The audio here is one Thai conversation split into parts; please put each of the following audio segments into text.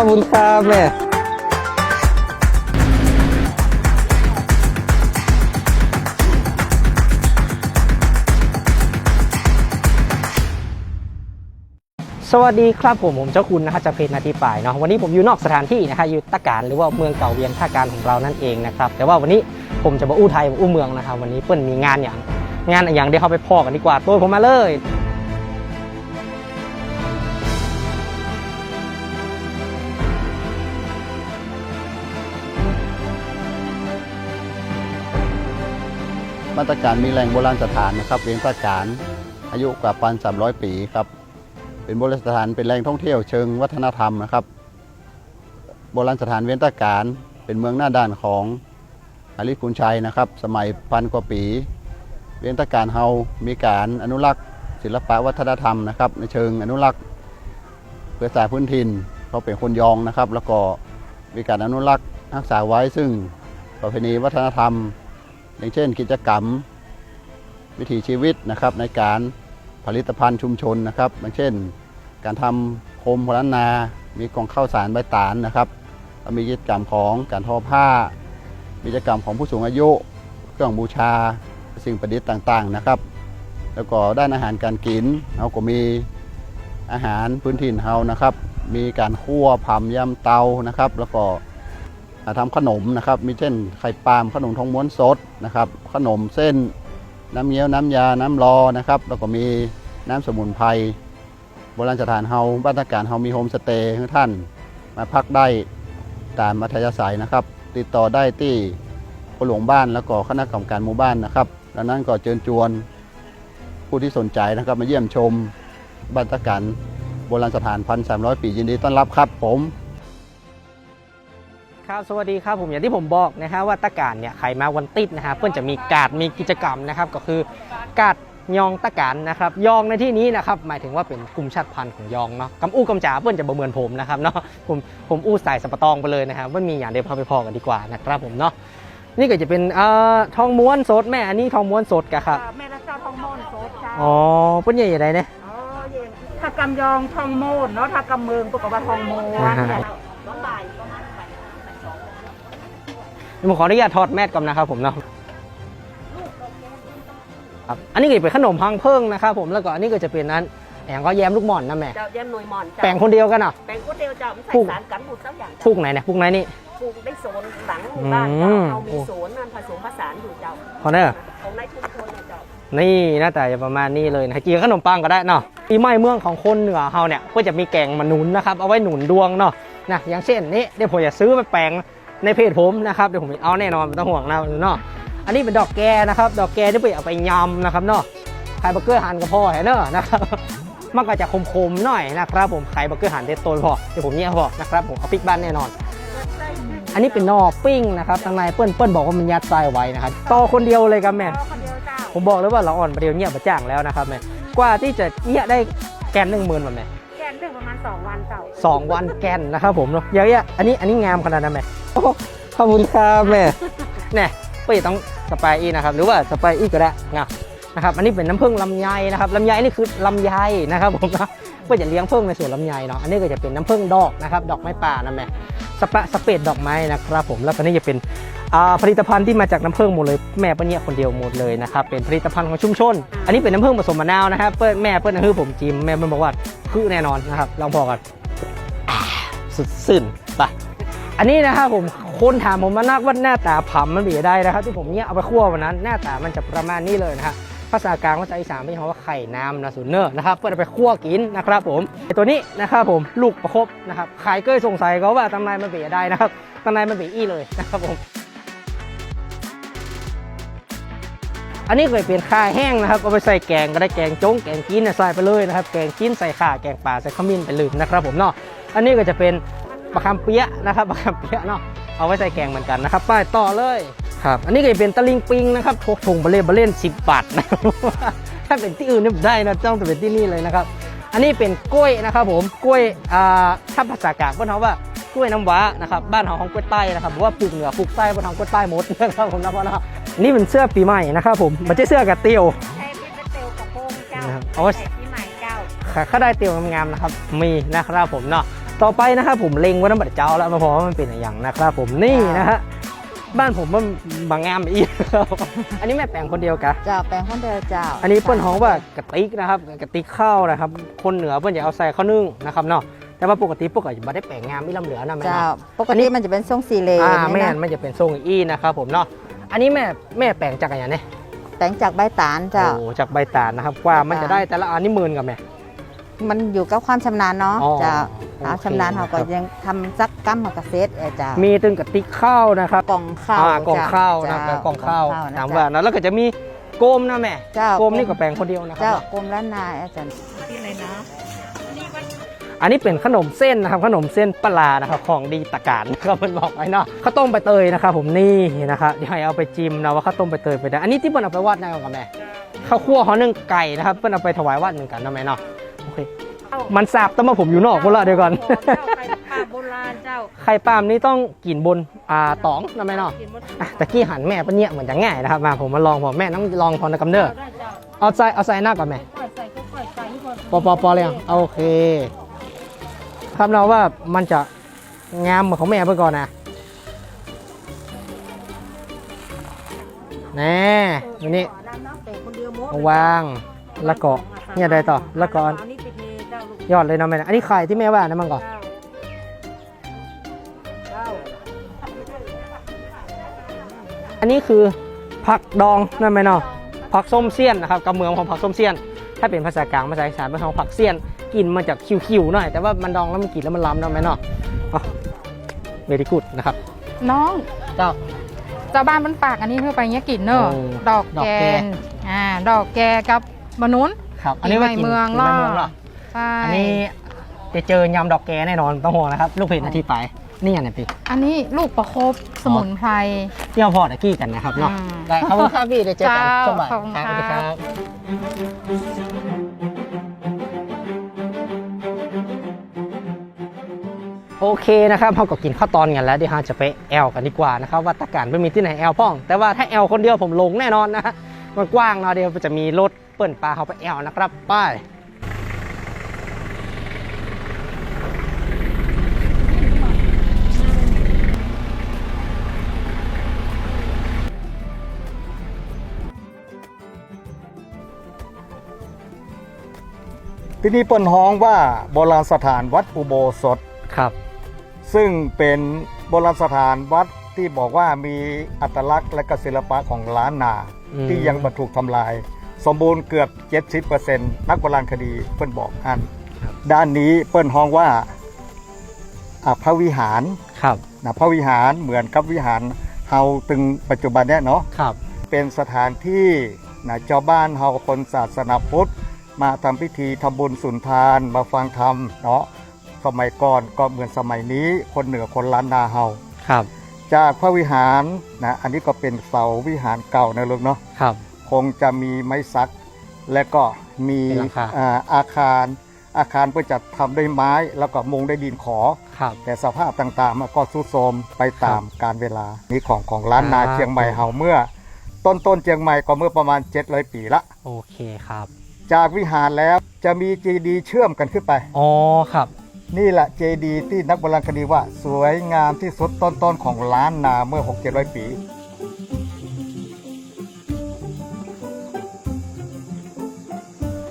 อบคุณครับแม่สวัสดีครับผมผมเจ้าคุณนะครับจะเพชรนาทีป่ายเนาะวันนี้ผมอยู่นอกสถานที่นะครับอยู่ตะการหรือว่าเมืองเก่าเวียงท่าการของเรานั่นเองนะครับแต่ว่าวันนี้ผมจะมาอู้ไทยมาอู้เมืองนะครับวันนี้เปิ้ลมีงานอย่างงานอย่างเดี๋ยวเข้าไปพอกันดีกว่าตัวผมมาเลย มาตรการมีแหล่งโบราณสถานนะครับเวียงตะการอายุกว่าพันสามร้อยปีครับเป็นโบราณสถานเป็นแหล่งท่องเที่ยวเชิงวัฒนธรรมนะครับ โบราณสถานเวียงตะการเป็นเมืองหน้าด้านของอาริคุณชัยนะครับ สมัยพันกว่าปี เวียงตะการเฮามีการอนุรักษ์ ศิลปะวัฒนธรรมนะครับในเชิงอนุรักษ์เพื่อสายพื้นถิ่นเขาเป็นคนยองนะครับ แล้วก็มีการอนุรักษ์รักษาไว้ซึ่งประเพณีวัฒนธรรม อย่างเช่น กิจกรรมวิถีชีวิตนะครับในการผลิตภัณฑ์ชุมชนนะครับ อย่างเช่น การทำโคมพลานนา มีกองข้าวสารใบตาลนะครับมีกิจกรรมของการทอผ้ามีกิจกรรมของผู้สูงอายุ เครื่องบูชา สิ่งประดิษฐ์ต่างๆนะครับ แล้วก็ด้านอาหารการกินเราก็มีอาหารพื้นถิ่นเฮานะครับ มีการคั่วผำยำเตานะครับ แล้วก็ อ่าทำขนมนะครับ มีเช่นไข่ปาล์มขนมทองม้วนสดนะครับ ขนมเส้น น้ำเงี้ยวน้ำยา น้ำรอนะครับ แล้วก็มีน้ำสมุนไพรโบราณสถานเฮาบ้านตาการเฮามีโฮมสเตย์ให้ท่านมาพักได้ตามมัธยาศัยนะครับ ติดต่อได้ที่ผู้หลวงบ้านแล้วก็คณะกรรมการหมู่บ้านนะครับดังนั้นก็เชิญชวนผู้ที่สนใจนะครับ มาเยี่ยมชมบ้านตาการโบราณสถานพันสามร้อยปียินดีต้อนรับครับผม ครับสวัสดีครับผมอย่างที่ผมบอกนะฮะว่าตะการเนี่ยใครมาวันติดนะฮะเพื่อนจะมีการดมีกิจกรรมนะครับก็คือการดยองตะการนะครับยองในที่นี้นะครับหมายถึงว่าเป็นกลุ่มชาติพันธุ์ของยองเนาะกำอู้กำจ๋าเพื่อนจะบ่เหมือนผมนะครับเนาะผมผมอู้ใส่สปะตองไปเลยนะครับว่ามีอย่างเดียวพาไปพอกันดีกว่านะครับผมเนาะนี่ก็จะเป็นเอ่อทองม้วนสดแม่อันนี้ทองม้วนสดกะครับแม่ละเจ้าทองโมนโซดเจ้าอ๋อเพื่อนใหญ่ใหญ่เนี่ยอ๋อเย็นถ้ากำยองทองโมนเนาะถ้ากำเมืองปกติว่าทองโมนอ่าฮะเนี่ ผมขออนุญาตถอดแมสก่อนนะครับผมเนาะครับอันนี้ก็จะเป็นขนมพังเพิ่งนะครับผมแล้วก็อันนี้ก็จะเป็นนั้นแองก็แยมลูกหม่อนนะแม่เจ้าแยมหน่วยหมอนเจ้าแปลงคนเดียวกันอะแปลงก๋วยเตี๋ยวเจ้าไม่ใส่ปลูกสารกันบูดสักอย่างเจ้าปลูกไหนเนี่ยปลูกไหนนี่ ปลูกได้โซนหลังหมู่บ้านอืเจ้ามเรามีโอ้โซนนั่นผสมผสานอยู่เจ้าพอเนอะของในชุมชนเนี่ยเจ้านี่หน้าตาจะประมาณนี้เลยนะกินกับขนมปังก็ได้เนาะปีใหม่เมืองของคนเหนือเฮาเนี่ยก็จะมีแกงมาหนุนนะครับเอาไว้หนุนดวงเนาะนะอย่างเช่นนี้เดี๋ยวผมจะซื้อไปแปลง ในเพจผมนะครับเดี๋ยวผมเอาแน่นอนไม่ต้องห่วงนะเนาะอันนี้เป็นดอกแกนะครับ ดอกแกที่ไปเอาไปยำนะครับเนาะไข่เบอร์เกอร์หั่นกับพ่อแฮเนอะนะครับมันก็จะคมๆหน่อยนะครับ ผมไข่เบอร์เกอร์หั่นเด็ดโตนพอเดี๋ยวผมเนี่ยพอนะครับผมเอาพริกบ้านแน่นอน อันนี้เป็นนอกปิ้งนะครับทางในเปิ้ลเปิ้ลบอกว่ามันยัดไส้ไว้นะครับต่อคนเดียวเลยครับแม่เอาคนเดียวเจ้าผมบอกเลยว่าเราอ่อนประเดี๋ยวเงียบประจ้างแล้วนะครับแม่กว่าที่จะเงียบได้แกนหนึ่งหมื่นวันแม่แกนถึง ประมาณสองวันเจ้าสองวันแกนนะครับผมเนาะเยอะแยะอันนี้อันนี้งามขนาดนั้นไหมโอ้ขอบคุณครับแม่เนี่ยก็ต้องสไปอีนะครับ หรือว่าสไปอีก็ได้นะนะครับ อันนี้เป็นน้ำผึ้งลำไยนะครับลำไยนี่คือลำไยนะครับผมนะเพื่อจะเลี้ยงผึ้งในสวนลำไยเนาะอันนี้ก็จะเป็นน้ำผึ้งดอกนะครับ ดอกไม้ป่านะแม่ สเปะสเปดดอกไม้นะครับผมแล้วก็นี่จะเป็นผลิตภัณฑ์ที่มาจากน้ำผึ้งหมดเลยแม่เปิ้ลเนี่ยคนเดียวหมดเลยนะครับเป็นผลิตภัณฑ์ของชุมชน อันนี้เป็นน้ำผึ้งผสมมะนาวนะครับเปิ้ลแม่เปิ้ลคือผมจิมแม่เปิ้ลบอกว่าคือแน่นอนนะครับลองพอกันสุดสื่นไปอันนี้นะครับผมคนถามผมมานักว่าหน้าตาผำมันเป็นยังไงนะครับ ที่ผมเนี่ยเอาไปคั่ววันนั้น หน้าตามันจะประมาณนี้เลยนะครับ ภาษากลางภาษาอีสานไม่ใช่คำว่าไข่น้ำนะสุนเนอร์นะครับเพื่อไปคั่วกินนะครับผมไอตัวนี้นะครับผมลูกประคบนะครับใครเคยสงสัยเขาว่าตำนายมันเป็นยังไงนะครับตำนายมันเป็นอี้เลยนะครับผมอันนี้เคยเป็นข่าแห้งนะครับเอาไปใส่แกงก็ได้แกงจงแกงกินนะใส่ไปเลยนะครับแกงกินใส่ข่าแกงป่าใส่ขมิ้นไปเลยนะครับผมเนาะอันนี้ก็จะเป็นบะคำเปี๊ยะนะครับบะคำเปี๊ยะเนาะเอาไว้ใส่แกงเหมือนกันนะครับไปต่อเลย ครับ อันนี้ก็จะเป็นตะลิงปิงนะครับทกทงบะเล่บะเล่นสิบบาทนะครับถ้าเป็นที่อื่นเนี่ยได้นะต้องแต่เป็นที่นี่เลยนะครับ อันนี้เป็นกล้วยนะครับผมกล้วยอ่าถ้าภาษากลางเพื่อนเขาว่ากล้วยน้ำว้านะครับบ้านเขาของกล้วยใต้นะครับบอกว่าปลูกเหนือปลูกใต้บนทางกล้วยใต้หมดนะครับผมนะพ่อนะนี่เป็นเสื้อปีใหม่นะครับผมมันจะเสื้อกระเตียวใช้ที่เป็นเตลกระโปรงเจ้านะครับเอาไว้ใส่ที่ใหม่เจ้าค่ะถ้าได้เตียวงามๆนะครับมีนะครับผมเนาะต่อไปนะครับผมเล็งไว้น้ำบัดเจ้าแล้วมาพอว่ามันเป็นอย่างนะครับผมนี่นะฮะ บ้านผมมันบางงามอีกอันนี้แม่แปลงคนเดียวกะเจ้าแปลงคนเดียวเจ้า อันนี้เปิ้นฮ้องว่ากะติกนะครับกะติกข้าวนะครับ คนเหนือเปิ้นจะเอาใส่ข้าวนึ่งนะครับเนาะแต่ว่าปกติปกติบ่ได้แปลงงามมีลำเหลือนะแม่เจ้าเนาะปกติมันจะเป็นทรงสี่เหลอ่านี่แม่นนะมันจะเป็นทรงอี้นะครับผมเนาะอันนี้แม่แม่แปลงจากอะไรเนี่ยแต่งจากใบตาลเจ้าโอ้จากใบตาลนะครับกว่ามันจะได้แต่ละอันนี่หมื่นกับแม่ มันอยู่กับความชำนาญเนาะอ๋อเจ้าโอเค เอาชำนาญเขาก็ครับยังทำซักกั้มกับเกษตรเออเจ้ามีตึงกะติกข้าวนะครับกล่องข้าวอ่ากล่องข้าวนะเจ้กล่องข้าวนะตามเจ้ว่านะแล้วก็จะมีโกมนะแม่เจ้า โกมนี่ก็แปลงคนเดียวนะครัเจ้าบกรมล้านนาอาจารย์ที่ไหนนะอันนี้เป็นขนมเส้นนะครับขนมเส้นปลานะครับของดีตะการก็เพิ่นบอกไว้เนาะข้าวต้มใบเตยนะครับผมนี่นะครับเดี๋ยวให้เอาไปจิ้มนะว่าข้าวต้มใบเตยไปได้อันนี้ที่เพิ่นเอาไปวัดได้กับแม่ข้าวคั่วห่อนึ่งไก่นะครับเพิ่นเอาไปถวายวัดเหมือนกันนะแม่เนาะ โอเคมันสาบต้องมาผมอยู่นอกพุ่นละเดี๋ยวก่อนเจ้าไข่ปลาโบราณเจ้าไข่ปาล์มนี่ต้องกินบนอ่าตองนะแม่เนาะกินหมดอะตะกี้หันแม่ปะเนี่ยเหมือนจะง่ายนะครับมาผมมาลองพอแม่ต้องลองพอนะกำเนิดได้เจ้าเอาใส่เอาใส่หน้าก่อนแม่ค่อยใส่ก็ค่อยใส่พอปอปอปอเลยอะโอเคครับเราว่ามันจะงามเหมือนของแม่ไปก่อนนะแน่อันนี้น้ำน้ำแต่คนเดียวหมดเอาวางแล้วก็เนี่ยได้ต่อแล้วก็อันนี้ ยอดเลยเนาะแม่นะอันนี้ไข่ที่แม่ว่านะมันก่อนเจ้าเจ้าอันนี้คือผักดองนั่นไหมเนาะผักส้มเสี้ยนนะครับกับเมืองของผักส้มเสี้ยน ถ้าเป็นภาษากลางภาษาอีสานเป็นของผักเสี้ยนกลินมาจากคิวๆหน่อย แต่ว่ามันดองแล้วมันกลินแล้วมันล้ำเนาะแม่เนาะเวดีกูดนะครับ น้องเจ้าเจ้าบ้านมันปากอันนี้เพื่อไปเงี้ยกินเนอะโอ้ดอกดอกแกแกนอ่าดอกแกกับมนุษย์ครับ อันนี้ว่าปีกินใหม่เมืองปีใหม่เมืองล่ะเหรอ ใช่อันนี้จะเจอยำดอกแกแน่นอนต้องห่วงนะครับ ลูกเพจนาทีไป นี่อันไหนพี่อันนี้ลูกประคบสมุนไพรที่เราพอตะกี้กันนะครับเนาะ อืมได้ขอบคุณครับพี่เดี๋ยวเจอกันเจ้าช่วงบ่ายขอบคุณครับ สวัสดีคครัรับบโอเคนะครับเราก็กินข้าวตอนกันแล้วเดี๋ยวเราจะไปแอลกันดีกว่านะครับว่าตะการไม่มีที่ไหนแอลพ่อง แต่ว่าถ้าแอลคนเดียวผมลงแน่นอนนะฮะมันกว้างเนาะเดี๋ยวจะมีรถเปิ่นปลาเขาไปแอลนะครับไป้าย ที่นี่เปิ้นฮ้องว่าโบราณสถานวัดอุโบสถ ครับ ซึ่งเป็นโบราณสถานวัดที่บอกว่ามีอัตลักษณ์และกศิลปะของล้านนา อืม ที่ยังบรรทุกทำลาย สมบูรณ์เกือบ 70%นักโบราณคดีเปิ้นบอกอัน ด้านนี้เปิ้นฮ้องว่าอะพระวิหารครับ นะพระวิหารเหมือนกับวิหารเฮาตึงปัจจุบันเนี่ยเนาะ ครับ เป็นสถานที่นะเจ้าบ้านเฮาคนศาสนาพุทธ มาทำพิธีทำบุญสุนทานมาฟังธรรมเนาะสมัยก่อนก็เหมือนสมัยนี้คนเหนือคนล้านนาเฮาครับ จากพระวิหารนะอันนี้ก็เป็นเสาวิหารเก่านะลูกเนาะครับ คงจะมีไม้สัก และก็มีเป็นหลังคาอ่าอาคารอาคารเพื่อจะทำด้วยไม้แล้วก็มุงด้วยดินขอครับแต่สภาพต่างๆมันก็ทรุดโทรมไปตามการเวลา นี่ของของล้านนาอ่าเชียงใหม่เฮาเมื่อ ต้นต้นๆเชียงใหม่ก็เมื่อประมาณ700ปีละ โอเคครับ จากวิหารแล้วจะมีเจดีย์เชื่อมกันขึ้นไป อ๋อครับ นี่แหละเจดีย์ที่นักโบราณคดีว่า สวยงามที่สุดต้นๆของล้านนาเมื่อ 6 700 ปี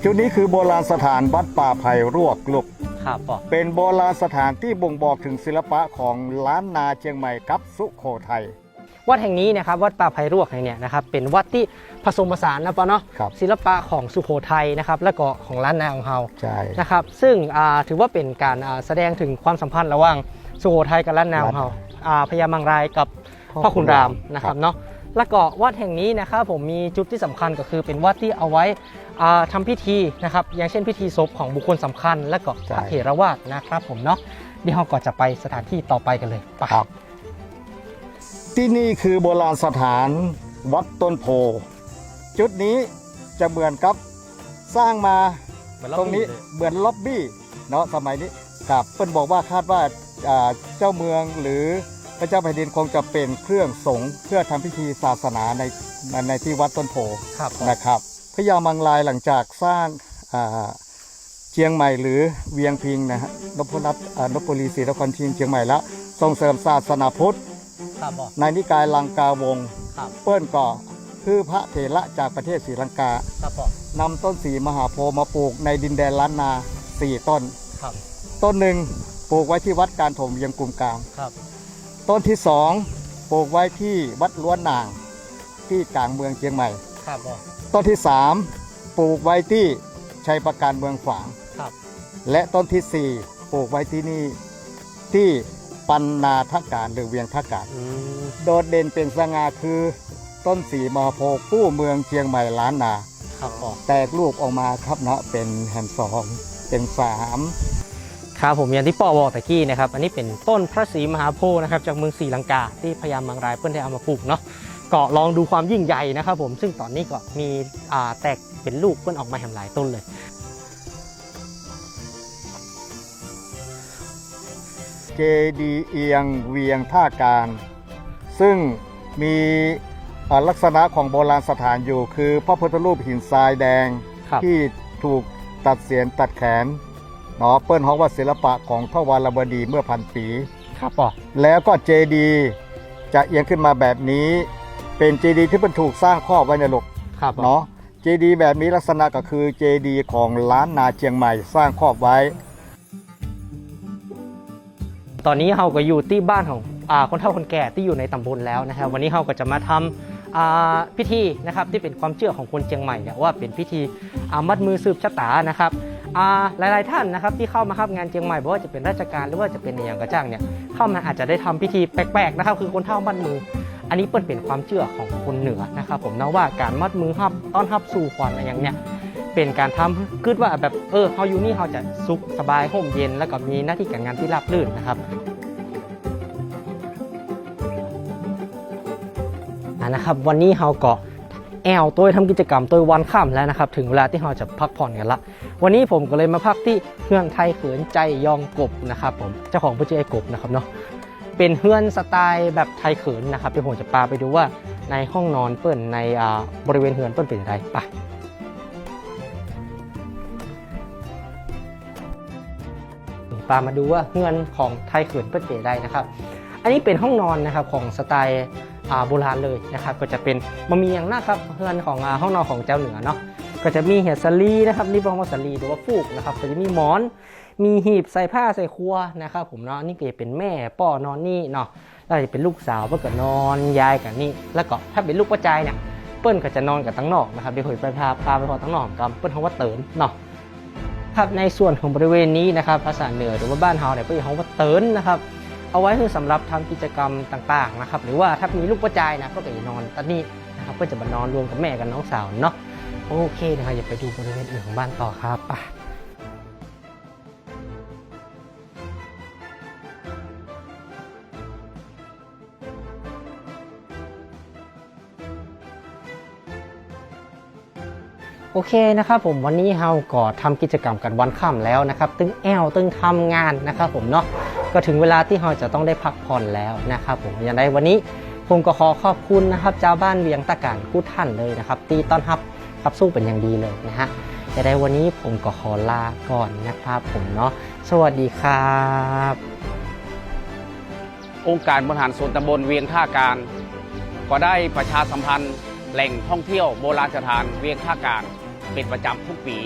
จุดนี้คือโบราณสถานวัดป่าไผ่รวกลุก ครับปอเป็นโบราณสถานที่บ่งบอกถึงศิลปะของล้านนาเชียงใหม่กับสุโขทัย วัดแห่งนี้นะครับวัดป่าไผ่รวกแห่งเนี้ยนะครับเป็นวัดที่ผสมผสานนะปอเนาะครับศิลปะของสุโขทัยนะครับและก็ของล้านนาของเฮาใช่ นะครับซึ่งอ่าถือว่าเป็นการอ่าแสดงถึงความสัมพันธ์ระหว่างสุโขทัยกับล้านนาของเฮาอ่าพญามังรายกับพ่อขุนรามนะครับเนาะแล้วก็วัดแห่งนี้นะครับผมมีจุดที่สำคัญก็คือเป็นวัดที่เอาไว้อ่าทำพิธีนะครับอย่างเช่นพิธีศพของบุคคลสำคัญ และก็พระเถรวาทนะครับผมเนาะเดี๋ยวเราก็จะไปสถานที่ต่อไปกันเลยไป ครับ ที่นี่คือโบราณสถานวัดต้นโพ จุดนี้จะเหมือนกับสร้างมาตรงนี้เหมือนล็อบบี้เนาะสมัยนี้ครับเปิ้นบอกว่าคาดว่าอ่าเจ้าเมืองหรือพระเจ้าแผ่นดินคงจะเป็นเครื่องสงฆ์เพื่อทำพิธีศาสนาในในในที่วัดต้นโพครับนะครับพระยามังลายหลังจากสร้างอ่าเชียงใหม่หรือเวียงพิงนะฮะนพรัตน์อ่านพบุรีศรีนครชิงเชียงใหม่แล้วส่งเสริมศาสนาพุทธ ครับบอกในนิกายลังกาวงศ์ครับเปิ้นก่อคือพระเถระจากประเทศศรีลังกาครับบอกนำต้นสีมหาโพธิ์มาปลูกในดินแดนล้านนาสี่ต้น ครับต้นหนึ่งปลูกไว้ที่วัดการถมเวียงกุมกลาง ครับต้นที่สองปลูกไว้ที่วัดล้วนนางที่กลางเมืองเชียงใหม่ ครับบอกต้นที่สามปลูกไว้ที่ชัยประการเมืองฝาง ครับและต้นที่สี่ปลูกไว้ที่นี่ที่ ปันนาทการหรือเวียงทการอืมโดดเด่นเป็นสง่าคือต้นสีมหาโพธิ์ผู้เมืองเชียงใหม่ล้านนาครับบอกแตกลูกออกมาครับนะเป็นแห่งสองเป็นสามครับผมอย่างที่ป้อบอกตะกี้นะครับ อันนี้เป็นต้นพระศรีมหาโพธิ์นะครับจากเมืองศรีลังกาที่พญามังรายเพื่อนได้เอามาปลูกเนาะก็ลองดูความยิ่งใหญ่นะครับผมซึ่งตอนนี้ก็มีอ่าแตกเป็นลูกเพื่อนออกมาแหมหลายต้นเลย เจดีย์เอียงเวียงท่าการ ซึ่งมีเอ่อลักษณะของโบราณสถานอยู่คือพระพุทธรูปหินทรายแดงครับที่ถูกตัดเสียนตัดแขนเนาะเปิ้นฮ้องว่าศิลปะของทวารบดีเมื่อพันปีครับบอกแล้วก็เจดีย์จะเอียงขึ้นมาแบบนี้ เป็นเจดีย์ที่มันถูกสร้างครอบไว้ในหลกครับบอกเนาะเจดีย์แบบนี้ลักษณะก็คือเจดีย์ของล้านนาเชียงใหม่สร้างครอบไว้ ตอนนี้เราก็อยู่ที่บ้านของอ่าคนเฒ่าคนแก่ที่อยู่ในตำบลแล้วนะครับ วันนี้เราก็จะมาทำอ่าพิธีนะครับที่เป็นความเชื่อของคนเชียงใหม่เนี่ยว่าเป็นพิธีอามัดมือสืบชะตานะครับอ่าหลายๆท่านนะครับที่เข้ามาครับงานเชียงใหม่ไม่ว่าจะเป็นราชการหรือว่าจะเป็นในอย่างกระจ้างเนี่ยเข้ามาอาจจะได้ทำพิธีแปลกๆนะครับคือคนเฒ่ามัดมือ อันนี้เปิ้นเป็นความเชื่อของคนเหนือนะครับผมนะว่าการมัดมือฮับต้อนรับสู่ขวัญอะไรอย่างเนี้ย เป็นการทำคิดว่าแบบเออเขาอยู่นี่เขาจะสุขสบายห่มเย็น แล้วก็มีหน้าที่การงานที่ราบรื่นนะครับอะนะครับ วันนี้เราก็แอลตัวทำกิจกรรมตัววันค่ำแล้วนะครับ ถึงเวลาที่เราจะพักผ่อนกันละ วันนี้ผมก็เลยมาพักที่เฮือนไทยเขินใจยองกบนะครับผมเจ้าของผู้ชื่อไอ้กบนะครับเนาะเป็นเฮือนสไตล์แบบไทยเขินนะครับเดี๋ยวผมจะพาไปดูว่าในห้องนอนเปิ้นในบริเวณเฮือนเปิ้นเป็นอย่างไรไป ปามาดูว่าเฮือนของไทยเขินเปิ้นเป็นได้นะครับ อันนี้เป็นห้องนอนนะครับของสไตล์โบราณเลยนะครับ ก็จะเป็นมันมีอย่างหน้าครับเฮือนของห้องนอนของเจ้าเหนือเนาะก็จะมีเห็ดสลีนะครับนี่เป็นว่าสลีหรือว่าฟูกนะครับก็จะมีหมอน มีหีบใส่ผ้าใส่ครัวนะครับผมเนาะนี่ก็จะเป็นแม่ป้อนอนนี่เนาะแล้วจะเป็นลูกสาวเพื่อก็นอนยายกับนี่แล้วก็ถ้าเป็นลูกป้าใจายเนี่ยเปิ้ลก็จะนอนกับตั้งนอกนะครับเดี๋ยวผมไปพาพาไปพอตั้งนอกกับเปิ้ลเขาว่าเตินเนาะ ครับในส่วนของบริเวณนี้นะครับภาษาเหนือหรือว่าบ้านเฮาเนี่ยก็จะเรียกว่าเตินนะครับเอาไว้คือสำหรับทำกิจกรรมต่างๆนะครับหรือว่าถ้ามีลูกประจายนะก็จะนอนตอนนี้นะครับก็จะมานอนรวมกับแม่กับน้องสาวเนาะโอเคนะครับอย่าไปดูบริเวณอื่นของบ้านต่อครับ โอเคนะครับผมวันนี้เฮาก็ทำกิจกรรมกันวันค่ำแล้วนะครับตึงแอลตึงทำงานนะครับผมเนาะก็ถึงเวลาที่เราจะต้องได้พักผ่อนแล้วนะครับผมอย่างไรวันนี้ผมก็ขอขอบคุณนะครับเจ้าบ้านเวียงตะการกู้ท่านเลยนะครับตีต้อนรับขับสู้เป็นอย่างดีเลยนะฮะแต่ในวันนี้ผมก็ขอลาก่อนนะครับผมเนาะสวัสดีครับ องค์การบริหารส่วนตำบลเวียงท่าการ ก็ได้ประชาสัมพันธ์ แหล่งท่องเที่ยวโบราณสถานเวียงท่าการเป็นประจำทุกปี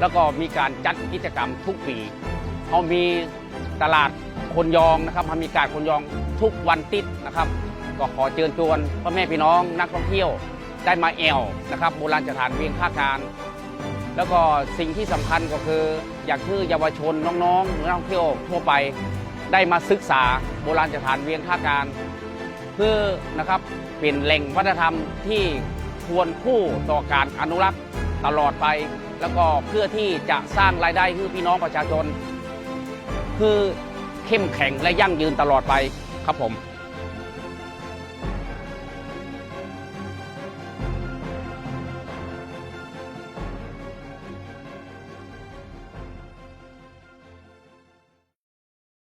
แล้วก็มีการจัดกิจกรรมทุกปีเขามีตลาดคนยองนะครับเขามีการคนยองทุกวันติดนะครับ ก็ขอเชิญชวนพ่อแม่พี่น้องนักท่องเที่ยวได้มาแอลนะครับโบราณสถานเวียงท่าการแล้วก็สิ่งที่สำคัญก็คืออยากคือเยาวชนน้องๆหรือนักท่องเที่ยวทั่วไป ได้มาศึกษาโบราณสถานเวียงท่าการ เพื่อนะครับเป็นแหล่งวัฒนธรรมที่ควรคู่ต่อการอนุรักษ์ตลอดไป แล้วก็เพื่อที่จะสร้างรายได้ให้พี่น้องประชาชน คือเข้มแข็งและยั่งยืนตลอดไปครับผม